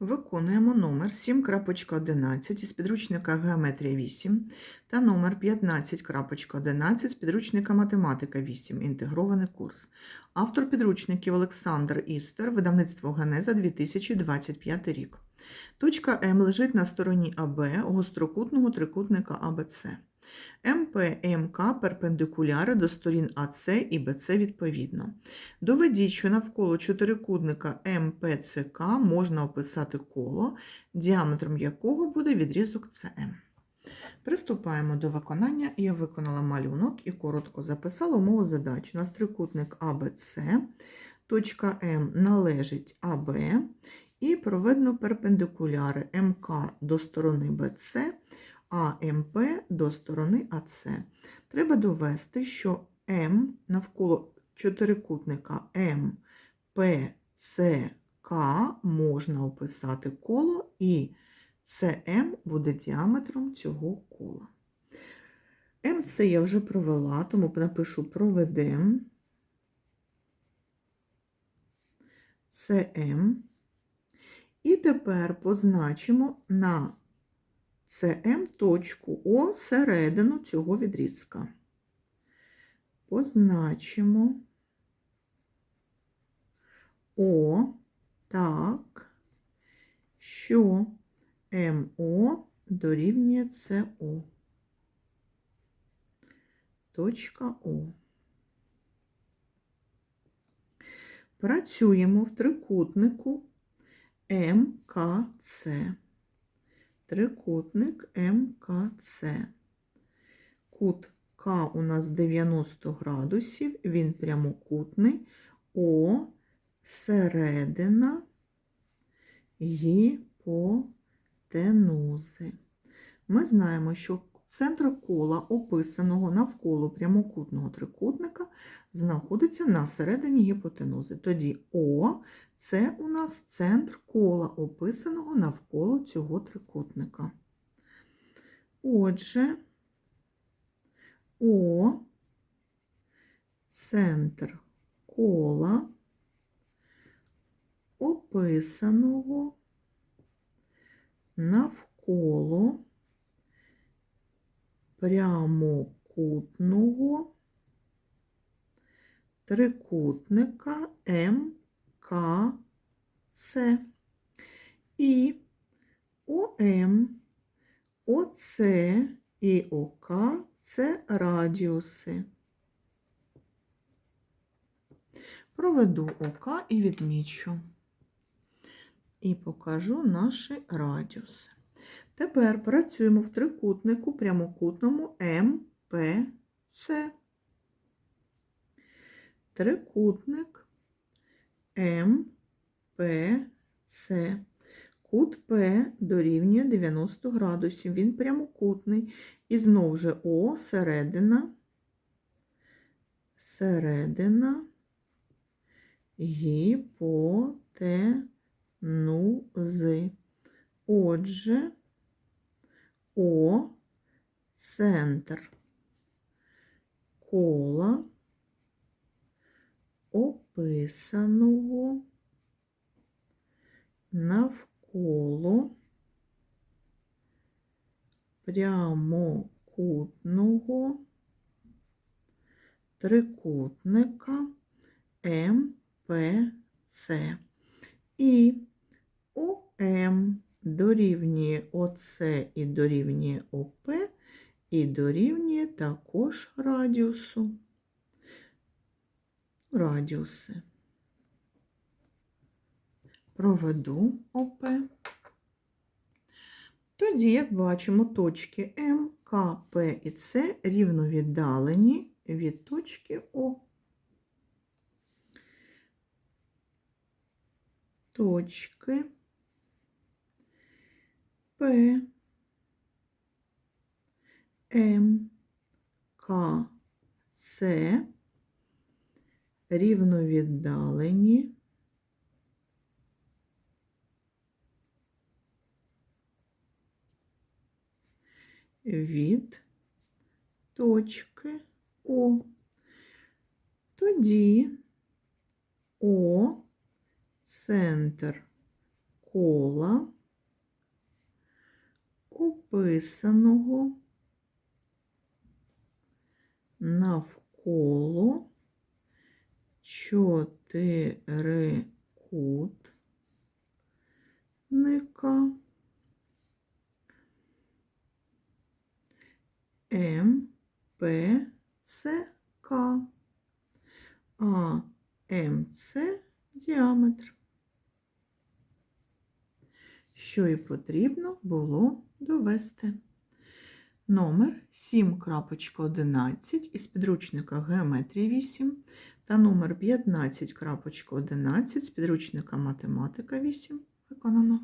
Виконуємо номер 7.11 із підручника Геометрія 8 та номер 15.11 з підручника Математика 8. Інтегрований курс. Автор підручників Олександр Істер, видавництво Генеза 2025 рік. Точка М лежить на стороні АБ гострокутного трикутника АБЦ. МП і МК перпендикуляри до сторін АЦ і БЦ відповідно. Доведіть, що навколо чотирикутника МПЦК можна описати коло, діаметром якого буде відрізок СМ. Приступаємо до виконання. Я виконала малюнок і коротко записала умову задач. У нас трикутник АБЦ, точка М належить АБ і проведено перпендикуляри МК до сторони БЦ, а МП до сторони АЦ. Треба довести, що М навколо чотирикутника МПЦК можна описати коло, і СМ буде діаметром цього кола. МЦ я вже провела, тому напишу проведем. СМ. І тепер позначимо на СМ точку О середину цього відрізка. Позначимо О так, що МО дорівнює СО. Точка О. Працюємо в трикутнику МКЦ. Трикутник МКЦ. Кут К у нас 90 градусів, він прямокутний, О середина гіпотенузи. Ми знаємо, що центр кола, описаного навколо прямокутного трикутника, знаходиться на середині гіпотенузи. Тоді О це у нас центр кола, описаного навколо цього трикутника. Отже, О центр кола, описаного навколо прямокутного трикутника МКЦ. І ОМ, ОЦ і ОК це радіуси. Проведу ОК і відмічу. І покажу наші радіуси. Тепер працюємо в трикутнику прямокутному МПЦ. Трикутник МПЦ. Кут П дорівнює 90 градусів. Він прямокутний. І знову же О середина, середина гіпотенузи. Отже, О центр кола описаного навколо прямокутного трикутника МПЦ. І дорівнює ОЦ і дорівнює ОП, і дорівнює також радіусу. Радіуси. Проведу ОП. Тоді, як бачимо, точки М, К, П і С рівно віддалені від точки О. Точки П, М, К, С рівновіддалені від точки О. Тоді О центр кола, описаного навколо чотирикутника МПЦК, а МЦ діаметр. Що і потрібно було довести. Номер 7.11 із підручника Геометрії 8 та номер 15.11 з підручника Математика 8 виконано.